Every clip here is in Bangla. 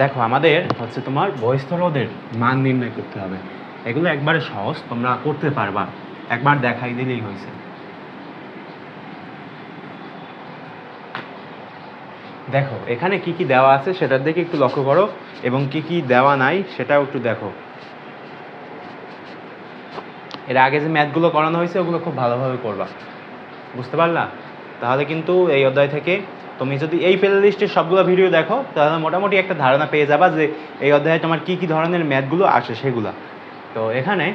দেখো, আমাদের হচ্ছে তোমার বহিস্থ রোধের মান নির্ণয় করতে হবে। এগুলো একবারে সহজ, তোমরা করতে পারবা। একবার দেখাই দিলেই হয়েছে। দেখো, এখানে কি কি দেওয়া আছে সেটার দিকে একটু লক্ষ্য করো, এবং কি কি দেওয়া নাই সেটাও একটু দেখো। এর আগে যে ম্যাথগুলো করানো হয়েছে, ওগুলো খুব ভালোভাবে করবা। বুঝতে পারলা? তাহলে কিন্তু এই অধ্যায় থেকে তুমি যদি এই প্লে লিস্টের সবগুলো ভিডিও দেখো, তাহলে মোটামুটি একটা ধারণা পেয়ে যাবা যে এই অধ্যায়ে তোমার কি কি ধরনের ম্যাথগুলো আসে সেগুলা। তো এখানে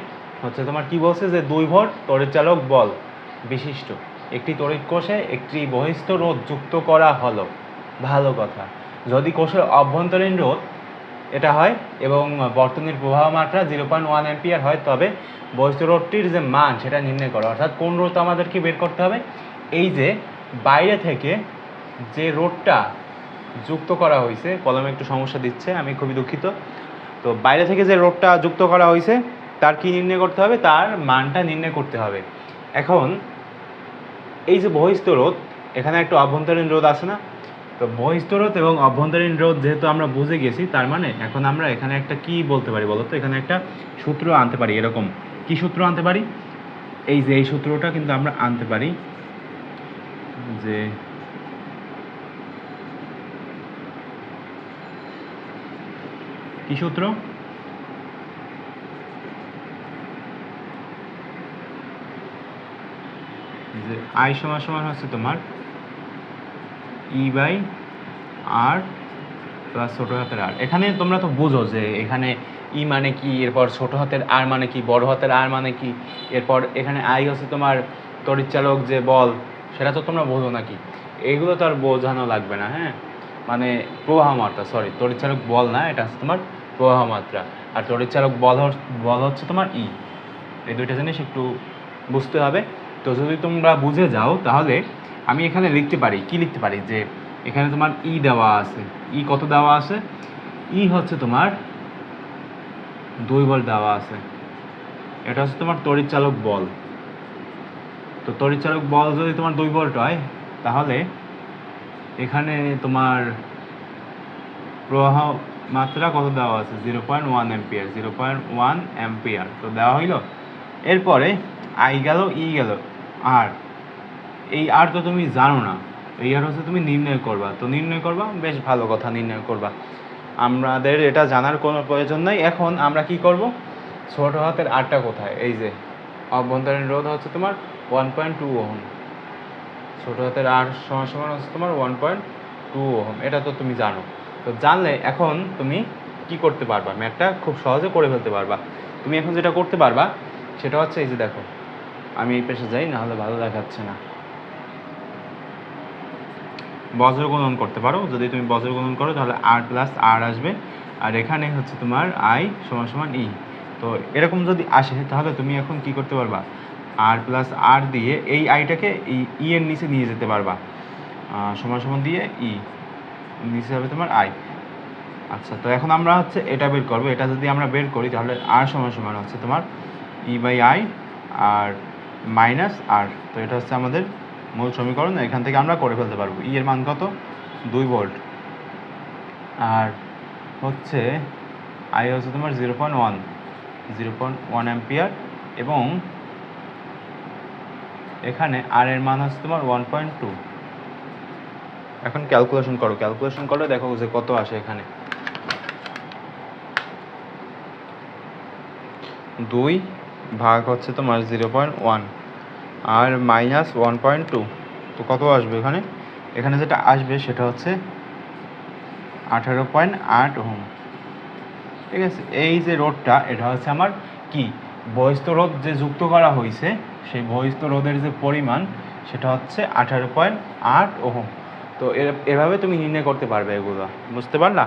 হচ্ছে তোমার কি বলছে যে দুই ভোট তড়িৎ চালক বল বিশিষ্ট। একটি তড়িৎ কোষে একটি বহিস্থ রোধ যুক্ত করা হলো। ভালো কথা। যদি কোষের অভ্যন্তরীণ রোধ এটা হয় এবং বর্তনীর প্রবাহ মাত্রা জিরো পয়েন্ট ওয়ান এম্পিয়ার হয়, তবে বহিস্থ রোধটির যে মান সেটা নির্ণয় করা। অর্থাৎ কোন রোধ আমাদেরকে বের করতে হবে? এই যে বাইরে থেকে যে রোডটা যুক্ত করা হয়েছে, কলমে একটু সমস্যা দিচ্ছে, আমি খুবই দুঃখিত। তো বাইরে থেকে যে রোডটা যুক্ত করা হয়েছে, তার কি নির্ণয় করতে হবে? তার মানটা নির্ণয় করতে হবে। এখন, এই যে বহিস্থ রোধ, এখানে একটা অভ্যন্তরীণ রোধ আছে না? তো বহিস্থ রোধ এবং অভ্যন্তরীণ রোধ যেহেতু আমরা বুঝে গেছি, তার মানে এখন আমরা এখানে একটা কি বলতে পারি বলো তো এখানে একটা সূত্র আনতে পারি, এরকম। কি সূত্র আনতে পারি? এই যে এই সূত্রটা কিন্তু আমরা আনতে পারি যে কি সূত্র যে আই সমান সমান হচ্ছে তোমার ই বাই আর প্লাস ছোটো হাতের আর এখানে তোমরা তো বুঝো যে এখানে ই মানে কি এরপর ছোট হাতের আর মানে কি বড় হাতের আর মানে কি এরপর এখানে আই হচ্ছে তোমার তড়িৎচালক যে বল সেটা তো তোমরা বোঝো নাকি এগুলো তো আর বোঝানো লাগবে না হ্যাঁ মানে প্রবাহ মাত্রা সরি তড়িৎচালক বল না এটা হচ্ছে তোমার প্রবাহ মাত্রা আর তড়িৎচালক বল বল হচ্ছে তোমার ই। এই দুইটা জিনিস একটু বুঝতে হবে। তো যদি তোমরা বুঝে যাও, তাহলে আমি এখানে লিখতে পারি। কি লিখতে পারি? যে এখানে তোমার ই দেওয়া আছে। ই কত দেওয়া আছে? ই হচ্ছে তোমার দুই বল দেওয়া আছে। এটা হচ্ছে তোমার তড়িৎচালক বল। তো তড়িৎচালক বল যদি তোমার দুই ভোল্ট হয়, তাহলে এখানে তোমার প্রবাহ মাত্রা কত দেওয়া আছে? Zero point one ampere zero point one ampere তো দেওয়া হইল? এরপরে আই গেল ই গেল। আর এই আর তো তুমি জানো না। এই আর হচ্ছে তুমি নির্ণয় করবা। তো নির্ণয় করবা? বেশ ভালো কথা, নির্ণয় করবা। আমাদের এটা জানার কোনো প্রয়োজন নাই। এখন আমরা কি করব? ছোট হাতের আরটা কোথায়? এই যে, অভ্যন্তরীণ রোধ হচ্ছে তোমার ওয়ান পয়েন্ট টু ওহম। ছোট হাতের আর সমান সমান হচ্ছে তোমার ওয়ান পয়েন্ট টু ওহম। এটা তো তুমি জানো। তো জানলে এখন তুমি কি করতে পারবা? ম্যাথটা খুব সহজে করে ফেলতে পারবা। তুমি এখন যেটা করতে পারবা, সেটা হচ্ছে এই যে দেখো, আমি এই পেশে যাই না হলে ভালো দেখাচ্ছে না। বজ্র গুণন করতে পারো। যদি তুমি বজ্র গুণন করো, তাহলে আর প্লাস আর আসবে। আর এখানে হচ্ছে তোমার আই সমান সমান ই তো এরকম যদি আসে, তাহলে তুমি এখন কি করতে পারবা? আর প্লাস আর দিয়ে এই আইটাকে ই এর নিচে নিয়ে যেতে পারবা। সমান সমান দিয়ে ই নিচে হবে তোমার আই আচ্ছা তো এখন আমরা হচ্ছে এটা বের করব। এটা যদি আমরা বের করি, তাহলে আর সমান সমান হচ্ছে তোমার E by I R minus R তো এটা হচ্ছে আমাদের মূল সমীকরণ। এখান থেকে আমরা করে ফেলতে পারব। ই এর মান কত? দুই ভোল্ট আর হচ্ছে আই হচ্ছে তোমার zero point one zero point one ampere এবং এখানে আর এর মান হচ্ছে তোমার ওয়ান পয়েন্ট টু এখন ক্যালকুলেশন করো ক্যালকুলেশন করলে দেখো যে কত আসে এখানে। দুই ভাগ হচ্ছে তোমার জিরো পয়েন্ট ওয়ান আর মাইনাস ওয়ান পয়েন্ট টু তো কত আসবে এখানে? এখানে যেটা আসবে সেটা হচ্ছে আঠারো পয়েন্ট আট ওহম। ঠিক আছে? এই যে রোডটা এটা হচ্ছে আমার কি? বহিস্থ রোধ যে যুক্ত করা হয়েছে সেই বহিস্থ রোধের যে পরিমাণ, সেটা হচ্ছে আঠারো পয়েন্ট আট ওহম। তো এভাবে তুমি নির্ণয় করতে পারবে এগুলো। বুঝতে পারলা?